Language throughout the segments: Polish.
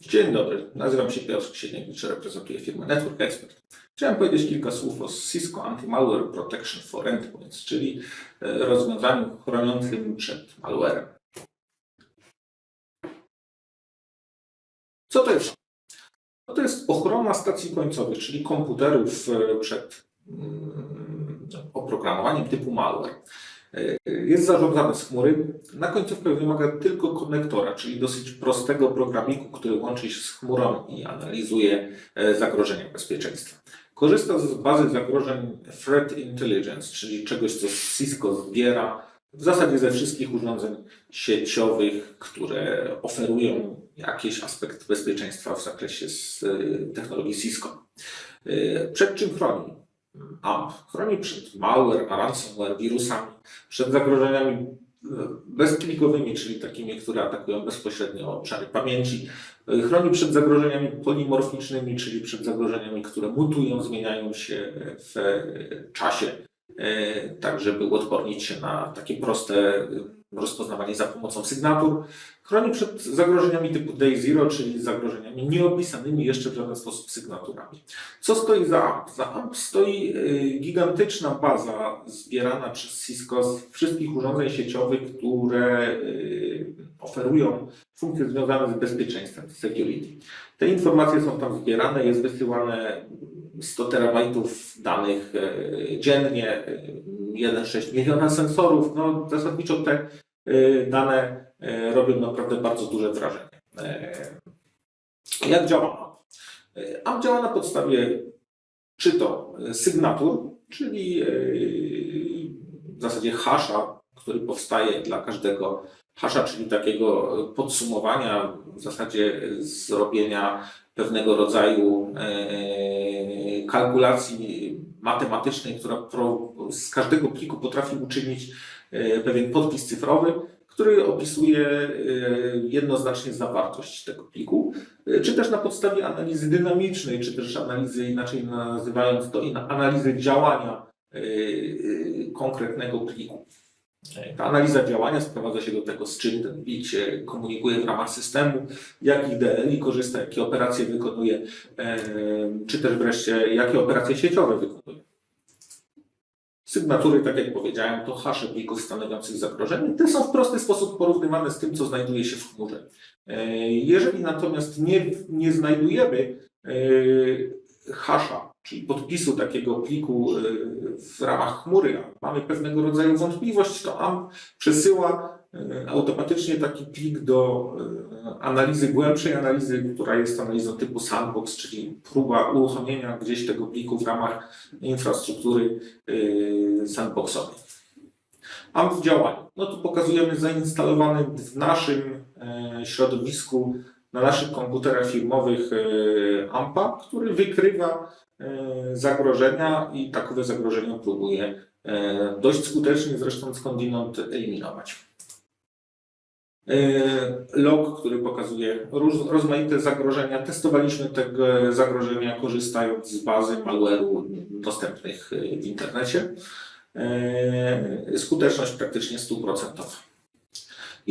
Dzień dobry, nazywam się Piotr Księgniewicz, reprezentuję firmę Network Expert. Chciałem powiedzieć kilka słów o Cisco Anti-Malware Protection for Endpoints, czyli e, rozwiązaniu chroniącym przed malwarem. Co to jest? No to jest ochrona stacji końcowych, czyli komputerów e, przed mm, oprogramowaniem typu malware. Jest zarządzany z chmury. Na końcówkę wymaga tylko konektora, czyli dosyć prostego programiku, który łączy się z chmurą i analizuje e, zagrożenia bezpieczeństwa. Korzysta z bazy zagrożeń Threat Intelligence, czyli czegoś, co Cisco zbiera w zasadzie ze wszystkich urządzeń sieciowych, które oferują jakiś aspekt bezpieczeństwa w zakresie e, technologii Cisco. E, Przed czym chroni? AMP chroni przed malware, ransomware, wirusami, przed zagrożeniami e, bezklikowymi, czyli takimi, które atakują bezpośrednio obszary pamięci. E, Chroni przed zagrożeniami polimorficznymi, czyli przed zagrożeniami, które mutują, zmieniają się w czasie, e, tak żeby uodpornić się na takie proste rozpoznawanie za pomocą sygnatur. Chroni przed zagrożeniami typu day zero, czyli zagrożeniami nieopisanymi jeszcze w żaden sposób sygnaturami. Co stoi za AMP? Za AMP stoi y, gigantyczna baza zbierana przez Cisco z wszystkich urządzeń sieciowych, które y, oferują funkcje związane z bezpieczeństwem, z security. Te informacje są tam zbierane, jest wysyłane 100 terabajtów danych y, dziennie, 1,6 miliona sensorów. No, zasadniczo te y, dane y, robią naprawdę bardzo duże wrażenie. Y, Jak działa AMP? AMP działa na podstawie czy to sygnatur, czyli w zasadzie hasza, który powstaje dla każdego hasza, czyli takiego podsumowania, w zasadzie zrobienia pewnego rodzaju kalkulacji matematycznej, która z każdego pliku potrafi uczynić yy, pewien podpis cyfrowy, który opisuje yy, jednoznacznie zawartość tego pliku czy też na podstawie analizy dynamicznej, czy też analizy, inaczej nazywając to, analizy działania konkretnego pliku. Ta analiza działania sprowadza się do tego, z czym ten plik się komunikuje w ramach systemu, jakich DLI korzysta, jakie operacje wykonuje, czy też wreszcie jakie operacje sieciowe wykonuje. Sygnatury, tak jak powiedziałem, to hasze plików stanowiących zagrożenie. Te są w prosty sposób porównywane z tym, co znajduje się w chmurze. E, Jeżeli natomiast nie, nie znajdujemy e, hasza, czyli podpisu takiego pliku e, w ramach chmury, a mamy pewnego rodzaju wątpliwość, to AMP przesyła automatycznie taki plik do e, analizy, głębszej analizy, która jest analizą typu sandbox, czyli próba uruchomienia gdzieś tego pliku w ramach infrastruktury e, sandboxowej. AMP w działaniu. No tu pokazujemy zainstalowany w naszym e, środowisku, na naszych komputerach firmowych e, AMPA, który wykrywa e, zagrożenia i takowe zagrożenia próbuje e, dość skutecznie zresztą skądinąd eliminować. E, Log, który pokazuje rozmaite zagrożenia. Testowaliśmy tego zagrożenia korzystając z bazy malware'u dostępnych w internecie. E, skuteczność praktycznie stuprocentowa.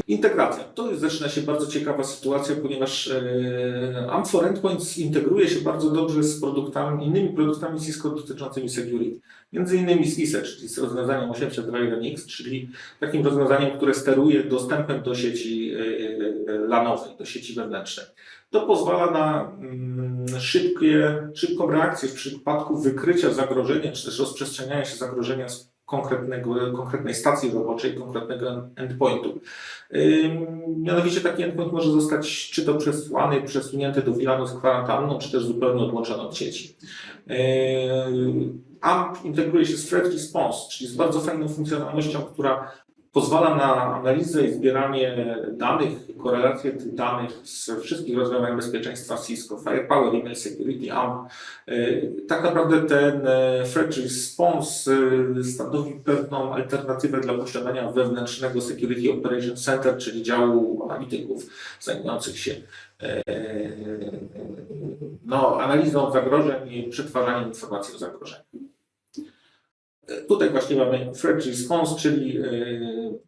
Integracja. To jest, zaczyna się bardzo ciekawa sytuacja, ponieważ e, AMP for Endpoints integruje się bardzo dobrze z produktami, innymi produktami Cisco dotyczącymi security. Między innymi z ISE, czyli z rozwiązaniem 802.1x, czyli takim rozwiązaniem, które steruje dostępem do sieci e, LANowej, do sieci wewnętrznej. To pozwala na mm, szybkie, szybką reakcję w przypadku wykrycia zagrożenia, czy też rozprzestrzeniania się zagrożenia z konkretnego, konkretnej stacji roboczej, konkretnego endpointu. Mianowicie taki endpoint może zostać czy to przesłany, przesunięty do VLANu z kwarantanną, czy też zupełnie odłączony od sieci. AMP integruje się z Threat Response, czyli z bardzo fajną funkcjonalnością, która pozwala na analizę i zbieranie danych, korelację tych danych z wszystkich rozwiązań bezpieczeństwa Cisco, Firepower, Email Security, AMP. Y, Tak naprawdę ten e, Threat Response y, stanowi pewną alternatywę dla posiadania wewnętrznego Security Operations Center, czyli działu analityków zajmujących się e, no, analizą zagrożeń i przetwarzaniem informacji o zagrożeniach. Tutaj właśnie mamy Threat Response, czyli yy,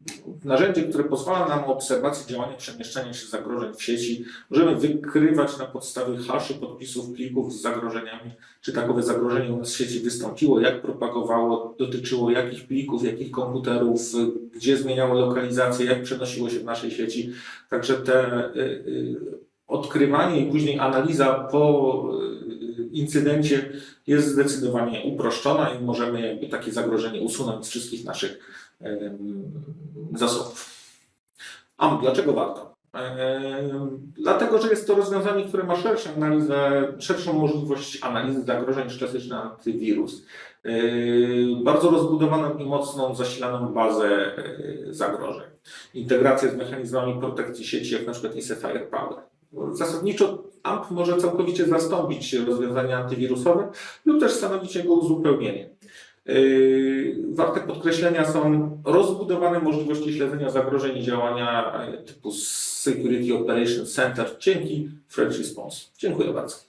narzędzie, które pozwala nam obserwacji działania przemieszczania się zagrożeń w sieci. Możemy wykrywać na podstawie haszy podpisów plików z zagrożeniami, czy takowe zagrożenie u nas w sieci wystąpiło, jak propagowało, dotyczyło jakich plików, jakich komputerów, gdzie zmieniało lokalizację, jak przenosiło się w naszej sieci. Także te yy, yy, odkrywanie i później analiza po incydencie jest zdecydowanie uproszczona i możemy jakby takie zagrożenie usunąć z wszystkich naszych zasobów. A dlaczego warto? Dlatego, że jest to rozwiązanie, które ma szerszą analizę, szerszą możliwość analizy zagrożeń niż klasyczny antywirus. Bardzo rozbudowaną i mocną, zasilaną bazę yy, zagrożeń. Integracja z mechanizmami protekcji sieci, jak na przykład ISE Firepower. Zasadniczo AMP może całkowicie zastąpić rozwiązania antywirusowe lub też stanowić jego uzupełnienie. Yy, Warte podkreślenia są rozbudowane możliwości śledzenia zagrożeń i działania e, typu Security Operations Center dzięki Threat Response. Dziękuję bardzo.